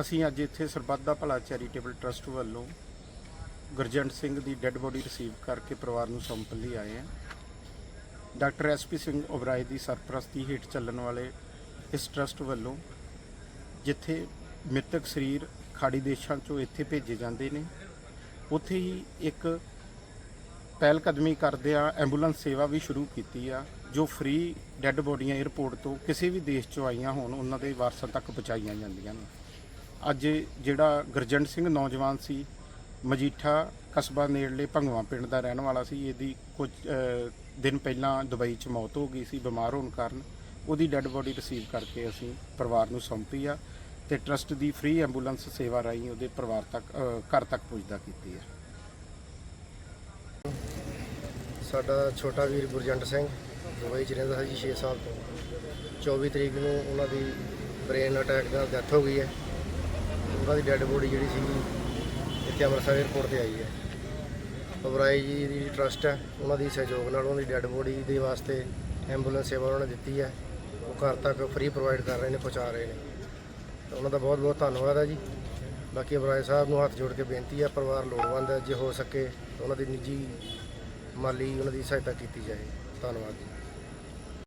ਅਸੀਂ ਅੱਜ ਇੱਥੇ ਸਰਬੱਤ ਦਾ ਭਲਾ ਚੈਰੀਟੇਬਲ ਟਰਸਟ ਵੱਲੋਂ ਗੁਰਜੰਟ ਸਿੰਘ ਦੀ ਡੈੱਡ ਬੋਡੀ ਰਿਸੀਵ ਕਰਕੇ ਪਰਿਵਾਰ ਨੂੰ ਸੌਂਪਣ ਲਈ ਆਏ ਹਾਂ। ਡਾਕਟਰ ਐਸਪੀ ਸਿੰਘ ਓਬਰਾਏ ਦੀ ਸਰਪ੍ਰਸਤੀ ਹੇਠ ਚੱਲਣ ਵਾਲੇ ਇਸ ਟਰਸਟ ਵੱਲੋਂ ਜਿੱਥੇ ਮ੍ਰਿਤਕ ਸਰੀਰ ਖਾੜੀ ਦੇਸ਼ਾਂ ਚੋਂ ਇੱਥੇ ਭੇਜੇ ਜਾਂਦੇ ਨੇ, ਉੱਥੇ ਹੀ ਇੱਕ ਪਹਿਲ ਕਦਮੀ ਕਰਦਿਆਂ ਐਂਬੂਲੈਂਸ ਸੇਵਾ ਵੀ ਸ਼ੁਰੂ ਕੀਤੀ ਆ, ਜੋ ਫ੍ਰੀ ਡੈੱਡ ਬੋਡੀਆਂ 에ਅਰਪੋਰਟ ਤੋਂ ਕਿਸੇ ਵੀ ਦੇਸ਼ ਚੋਂ ਆਈਆਂ ਹੋਣ, ਉਹਨਾਂ ਦੇ ਵਾਰਸਾਂ ਤੱਕ ਪਹੁੰਚਾਈਆਂ ਜਾਂਦੀਆਂ ਨੇ। ਅੱਜ ਜਿਹੜਾ ਗੁਰਜੰਟ ਸਿੰਘ ਨੌਜਵਾਨ ਸੀ, ਮਜੀਠਾ ਕਸਬਾ ਨੇੜਲੇ ਭੰਗਵਾ ਪਿੰਡ ਦਾ ਰਹਿਣ ਵਾਲਾ ਸੀ। ਇਹਦੀ ਕੁਝ ਦਿਨ ਪਹਿਲਾਂ ਦੁਬਈ 'ਚ ਮੌਤ ਹੋ ਗਈ ਸੀ, ਬਿਮਾਰ ਹੋਣ ਕਾਰਨ। ਉਹਦੀ ਡੈੱਡ ਬੋਡੀ ਰਿਸੀਵ ਕਰਕੇ ਅਸੀਂ ਪਰਿਵਾਰ ਨੂੰ ਸੌਂਪੀ ਆ ਤੇ ਟਰਸਟ ਦੀ ਫ੍ਰੀ ਐਂਬੂਲੈਂਸ ਸੇਵਾ ਰਾਹੀਂ ਉਹਦੇ ਪਰਿਵਾਰ ਤੱਕ ਘਰ ਤੱਕ ਪੁੱਜਦਾ ਕੀਤੀ ਹੈ ਸਾਡਾ ਛੋਟਾ ਵੀਰ ਗੁਰਜੰਟ ਸਿੰਘ ਦੁਬਈ ਚ ਰਹਿੰਦਾ ਸੀ 6 ਸਾਲ ਤੋਂ। 24 ਤਰੀਕ ਨੂੰ ਉਹਨਾਂ ਦੀ ਬ੍ਰੇਨ ਅਟੈਕ ਨਾਲ ਡੈਥ ਹੋ ਗਈ ਹੈ। ਉਹਨਾਂ ਦੀ ਡੈੱਡ ਬੋਡੀ ਜਿਹੜੀ ਸੀ ਇੱਥੇ ਅੰਮ੍ਰਿਤਸਰ 에ਅਰਪੋਰਟ ਤੇ ਆਈ ਹੈ। ਅਬਰਾਈ ਜੀ ਦੀ ਟਰਸਟ ਹੈ, ਉਹਨਾਂ ਦੀ ਸਹਿਯੋਗ ਨਾਲ ਉਹਨਾਂ ਦੀ ਡੈੱਡ ਬੋਡੀ ਦੇ ਵਾਸਤੇ ਐਂਬੂਲੈਂਸ ਸੇਵਾ ਉਹਨਾਂ ਨੇ ਦਿੱਤੀ ਹੈ। ਉਹ ਘਰ ਤੱਕ ਫ੍ਰੀ ਪ੍ਰੋਵਾਈਡ ਕਰ ਰਹੇ ਨੇ, ਪਹੁੰਚਾ ਰਹੇ ਨੇ। ਤਾਂ ਉਹਨਾਂ ਦਾ ਬਹੁਤ ਬਹੁਤ ਧੰਨਵਾਦ ਹੈ ਜੀ। ਬਾਕੀ ਅਬਰਾਏ ਸਾਹਿਬ ਨੂੰ ਹੱਥ ਜੋੜ ਕੇ ਬੇਨਤੀ ਹੈ, ਪਰਿਵਾਰ ਲੋੜਵੰਦ ਹੈ, ਜੇ ਹੋ ਸਕੇ ਤਾਂ ਉਹਨਾਂ ਦੀ ਨਿੱਜੀ ਮਾਲੀ ਉਹਨਾਂ ਦੀ ਸਹਾਇਤਾ ਕੀਤੀ ਜਾਏ। ਧੰਨਵਾਦ ਜੀ।